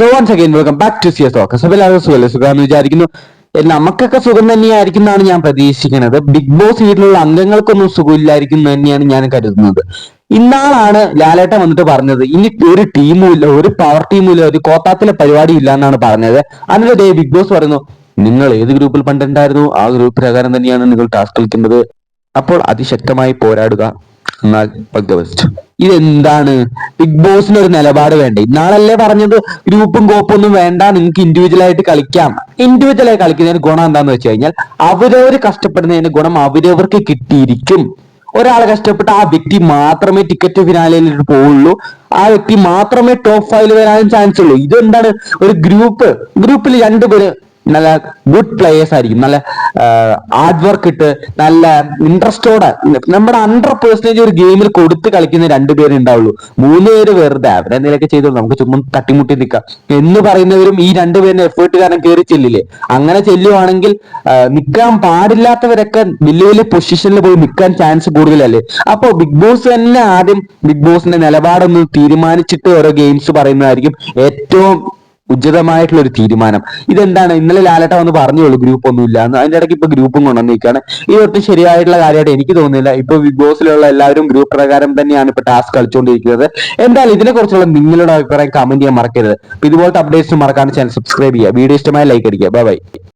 So once again welcome back to seer talk അപ്പോൾ എല്ലാവർക്കും സുഖമല്ലേ സുഖമെന്ന് വിചാരിക്കുന്നു. നമുക്കൊക്കെ സുഖം തന്നെയായിരിക്കും എന്നാണ് ഞാൻ പ്രതീക്ഷിക്കുന്നത്. ബിഗ് ബോസ് വീട്ടിലുള്ള അംഗങ്ങൾക്കൊന്നും സുഖമില്ലായിരിക്കും തന്നെയാണ് ഞാൻ കരുതുന്നത്. ഇന്നാളാണ് ലാലേട്ട വന്നിട്ട് പറഞ്ഞത് ഇനി ഒരു ടീമും ഇല്ല ഒരു പവർ ടീമും ഇല്ല ഒരു കോത്താത്തിലെ പരിപാടി ഇല്ല എന്നാണ് പറഞ്ഞത്. അതിന്റെ ദേ ബിഗ് ബോസ് പറയുന്നു നിങ്ങൾ ഏത് ഗ്രൂപ്പിൽ പണ്ടുണ്ടായിരുന്നു ആ ഗ്രൂപ്പ് പ്രകാരം തന്നെയാണ് നിങ്ങൾ ടാസ്ക് കളിക്കേണ്ടത്. അപ്പോൾ അതിശക്തമായി പോരാടുക. എന്നാൽ ഇതെന്താണ്? ബിഗ് ബോസിന് ഒരു നിലപാട് വേണ്ടേ? ഇന്നാളല്ലേ പറഞ്ഞത് ഗ്രൂപ്പും കോപ്പൊന്നും വേണ്ട നിങ്ങൾക്ക് ഇൻഡിവിജ്വൽ ആയിട്ട് കളിക്കാം. ഇൻഡിവിജ്വൽ ആയി കളിക്കുന്നതിന് ഗുണം എന്താന്ന് വെച്ച് കഴിഞ്ഞാൽ അവരവർ കഷ്ടപ്പെടുന്നതിന് ഗുണം അവരവർക്ക് കിട്ടിയിരിക്കും. ഒരാൾ കഷ്ടപ്പെട്ട് ആ വ്യക്തി മാത്രമേ ടിക്കറ്റ് ഫിനാലിട്ട് പോവുള്ളൂ. ആ വ്യക്തി മാത്രമേ ടോപ്പ് ഫൈവിൽ വരാനും ചാൻസ് ഉള്ളൂ. ഇതെന്താണ്? ഒരു ഗ്രൂപ്പ് ഗ്രൂപ്പിൽ രണ്ടുപേര് നല്ല ഗുഡ് പ്ലേയേഴ്സ് ആയിരിക്കും. നല്ല ഹാർഡ് വർക്ക് ഇട്ട് നല്ല ഇൻട്രസ്റ്റോടെ നമ്മുടെ ഹൺഡ്രഡ് പേഴ്സന്റേജ് ഒരു ഗെയിമിൽ കൊടുത്ത് കളിക്കുന്ന രണ്ട് പേര് ഉണ്ടാവുള്ളൂ. മൂന്ന് പേര് വെറുതെ അവരെ അവരെന്തെങ്കിലുമൊക്കെ ചെയ്തോളൂ നമുക്ക് ചുമ്മാ തട്ടിമുട്ടി നിൽക്കാം എന്ന് പറയുന്നവരും ഈ രണ്ടുപേരുടെ എഫേർട്ട് കാരണം കയറി ചെല്ലില്ലേ? അങ്ങനെ ചെല്ലുവാണെങ്കിൽ നിൽക്കാൻ പാടില്ലാത്തവരൊക്കെ വലിയ വലിയ പൊസിഷനിൽ പോയി നിൽക്കാൻ ചാൻസ് കൂടുതലല്ലേ? അപ്പോൾ ബിഗ് ബോസ് തന്നെ ആദ്യം ബിഗ് ബോസിന്റെ നിലപാടൊന്ന് തീരുമാനിച്ചിട്ട് ഓരോ ഗെയിംസ് പറയുന്നതായിരിക്കും ഏറ്റവും ഉചിതമായിട്ടുള്ള ഒരു തീരുമാനം. ഇതെന്താണ്? ഇന്നലെ ലാലട്ട വന്ന് പറഞ്ഞോളൂ ഗ്രൂപ്പ് ഒന്നും ഇല്ല എന്ന്. അതിന്റെ ഇടയ്ക്ക് ഇപ്പൊ ഗ്രൂപ്പും കൊണ്ടുവന്നിരിക്കുകയാണ് ഇതൊട്ടും ശരിയായിട്ടുള്ള കാര്യമായിട്ട് എനിക്ക് തോന്നുന്നില്ല. ഇപ്പൊ ബിഗ് ബോസിലുള്ള എല്ലാവരും ഗ്രൂപ്പ് പ്രകാരം തന്നെയാണ് ഇപ്പൊ ടാസ്ക് കളിച്ചുകൊണ്ടിരിക്കുന്നത് എന്തായാലും ഇതിനെക്കുറിച്ചുള്ള നിങ്ങളുടെ അഭിപ്രായം കമന്റ് ചെയ്യാൻ മറക്കരുത്. ഇതുപോലത്തെ അപ്ഡേറ്റ്സ് മറക്കാണ്ട് ചാനൽ സബ്സ്ക്രൈബ് ചെയ്യുക. വീഡിയോ ഇഷ്ടമായ ലൈക്ക് അടിക്കുക. Bye bye